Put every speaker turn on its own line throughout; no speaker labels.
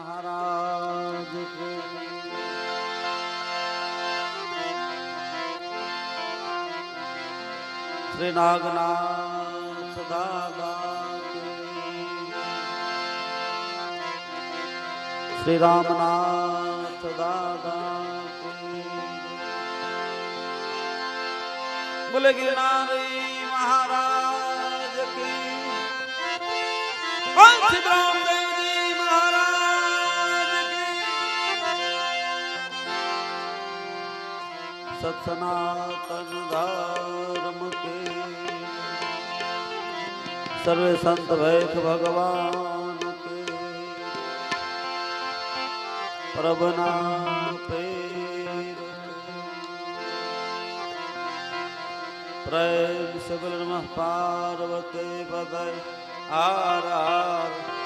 મહારાજ શ્રી નાગનાથ દાદા. શ્રી રામનાથ દાદા. બોલે ગિરનારી મહારાજ કી અંશ સત્સનાતન ધર્મ કે સર્વે સંત ભૈખ ભગવાન કે પ્રભના પેર પ્રેમ સગલ પાર્વતે પદય આર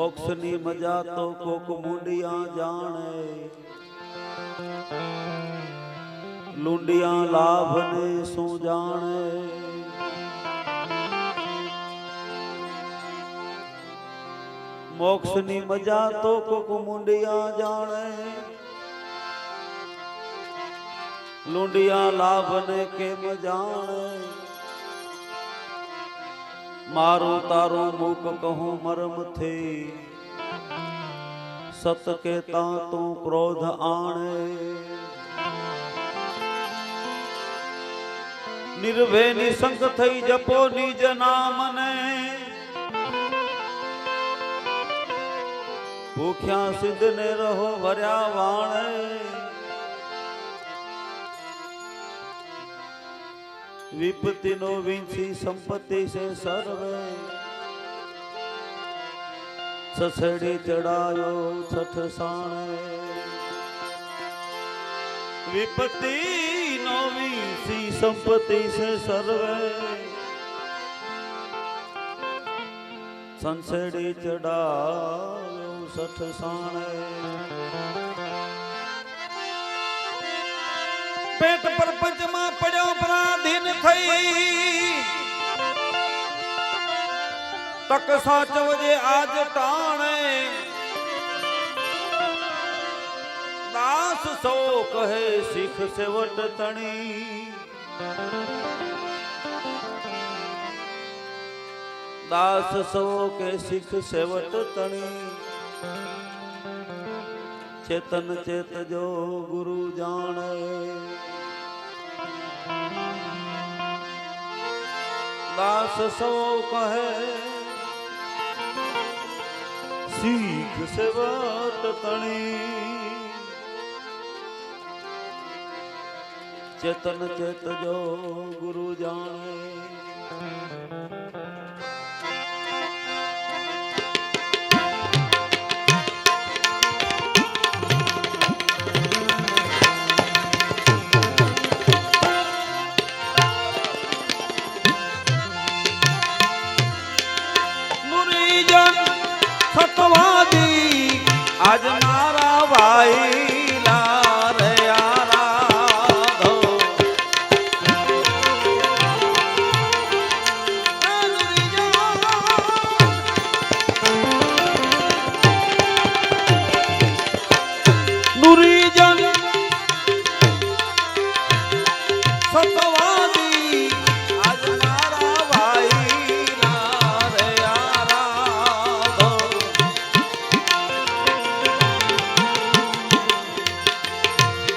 મોક્ષની મજા તો કોક મુંડિયા જાણે લુંડિયા લાભને શું જાણે મોક્ષની મજા તો કોક મુંડિયા જાણે લુંડિયા લાભને કેમ જાણે મારું તારું મુખ કહું મરમથી સત કેતા તું ક્રોધ આણે. નિર્ભય નિસંગ થઈ જપો નિજ નામને. ભૂખ્યા સિદ્ધ ને રહો ભર્યા વાણે. વિપત્તિ નો વિંછી સંપત્તિ છે સર્વે. સસડી ચડાયો છઠ સાણે. વિપત્તિ નો વિંછી સંપત્તિ છે સર્વે. સંસડી ચડાયો છઠ સાણે. પેટ પર પંચમાં પડ્યો પરાધીન થઈ તક સાચવજે આજ ટાણે. દાસ સો કહે શીખ સેવટ તણી. દાસ સો કે શીખ સેવટ તણી. ચેતન ચેત જો ગુરુ જાણે. દાસ સૌ કહે શીખ સેવટ તણી ચેતન ચેત જો ગુરુ જાણે आज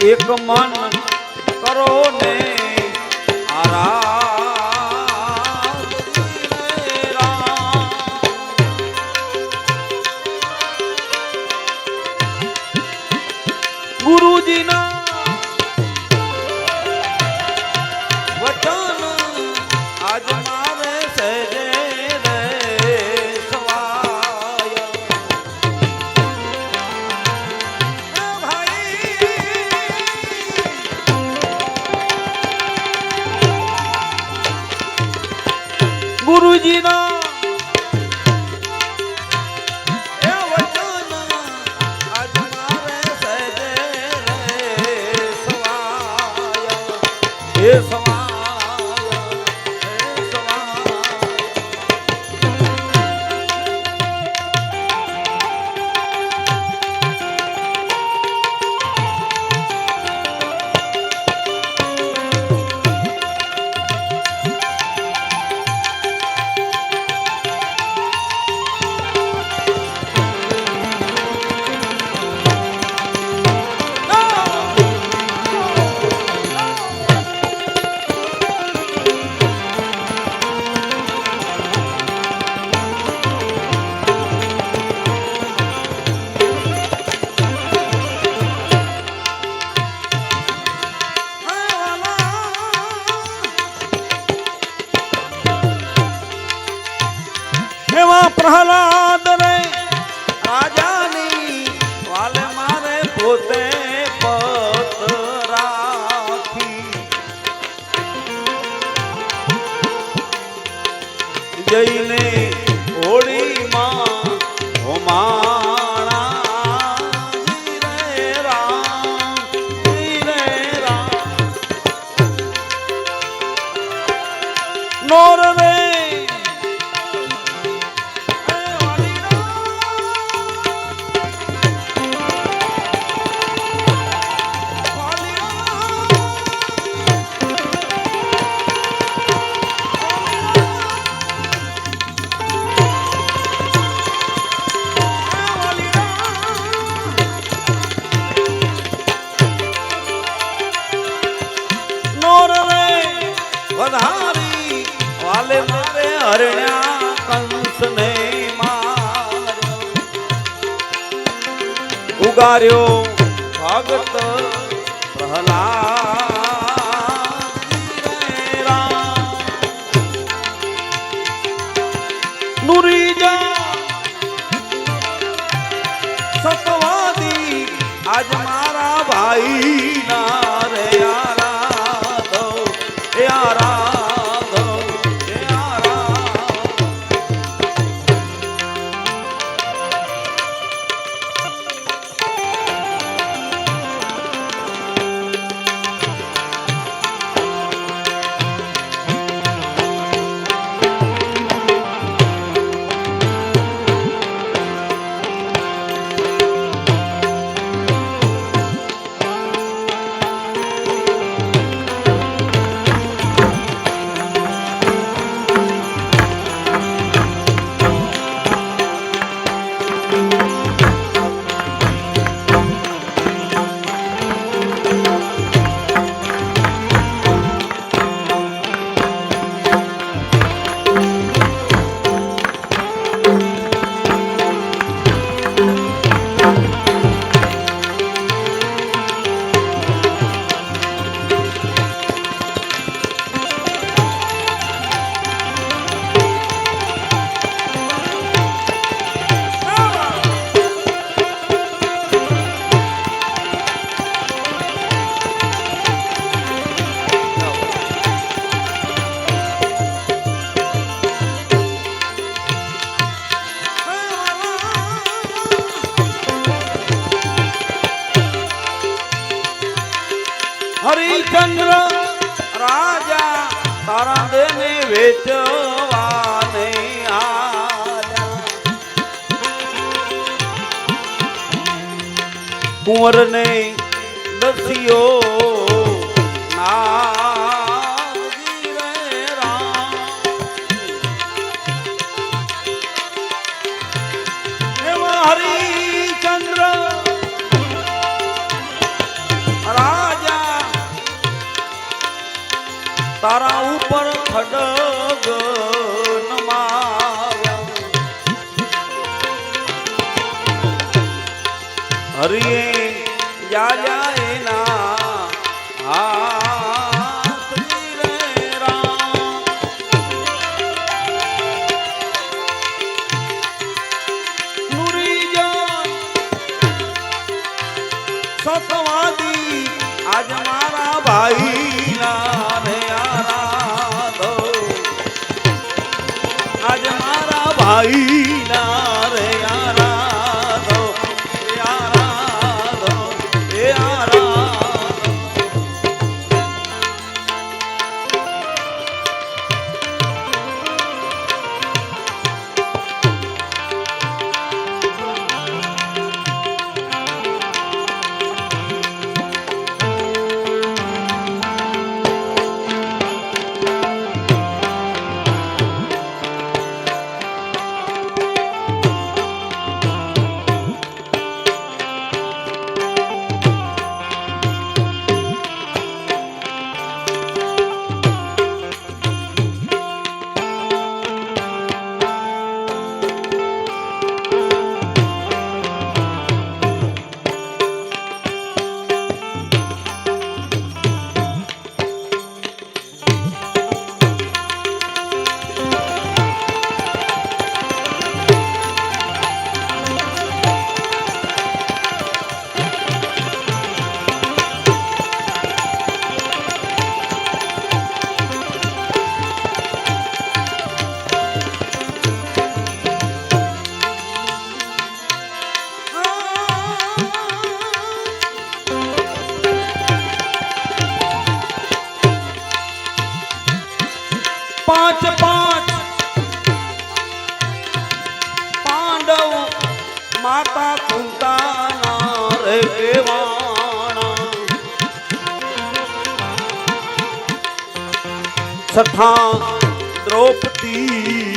એક મન કરો ને એવા પ્રહલાદ રે રાજાની વાલ મારે પોતે પત રાખી જઈને હોળીમાં હોમાણા રે વાલે મારે હરણ્યા કંસને માર્યો ઉગાર્યો ભગત કુંવરને દસ્યો તારા ઉપર ખડગ હરિએ જાજા ના હાથ સઠા દ્રૌપદી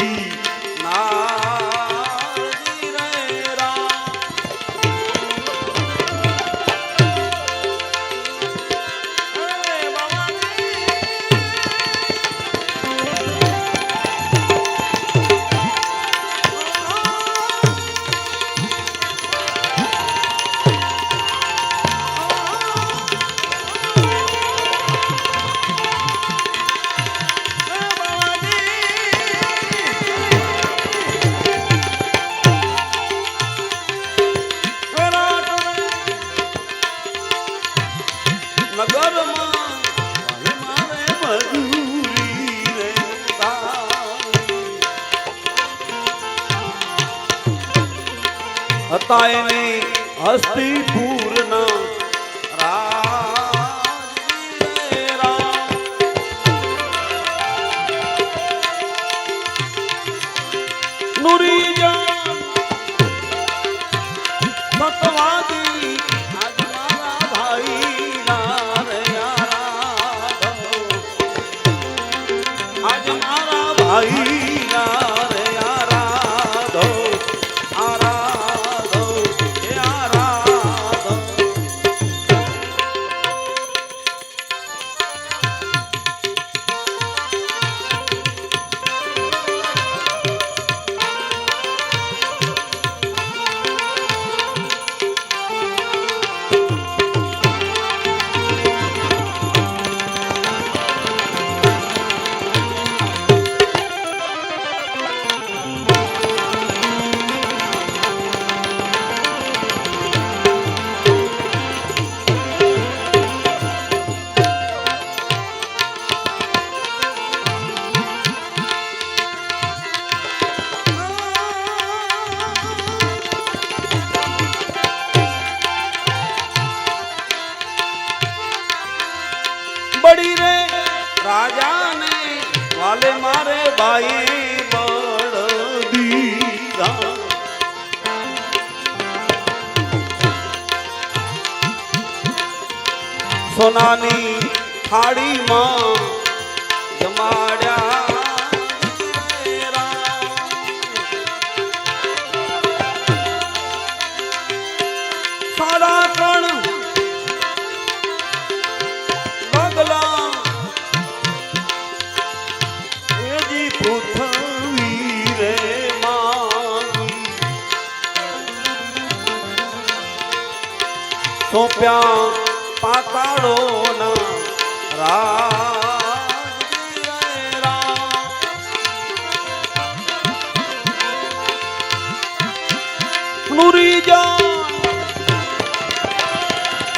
માઈ મણ દીધા સોનાની થાળીમાં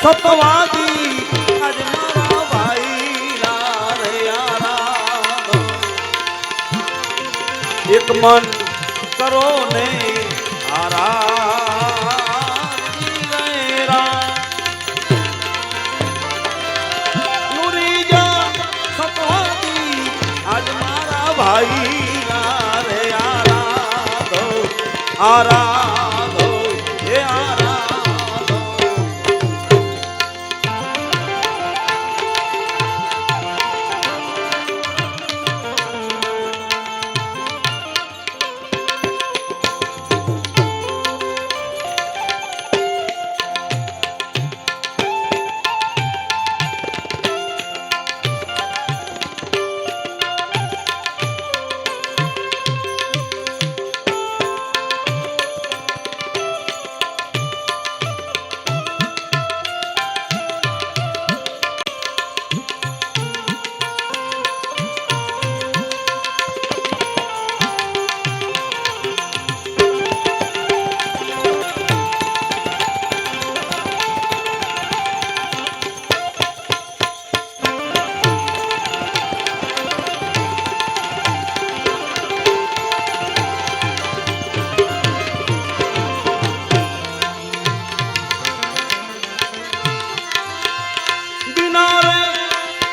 સપવાદી અજમારા ભાઈ રામ એક મન કરો ને આરા સપવાદી આજ મારા ભાઈ આરા આરા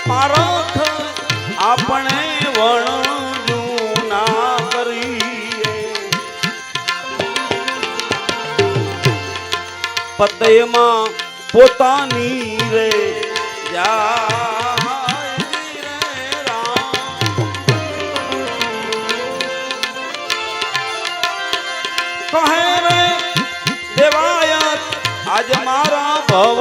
પારખ આપણે વણ ના કરીએ. પતયમાં પોતાની રે જા કહે રે દેવાય આજ મારા ભવ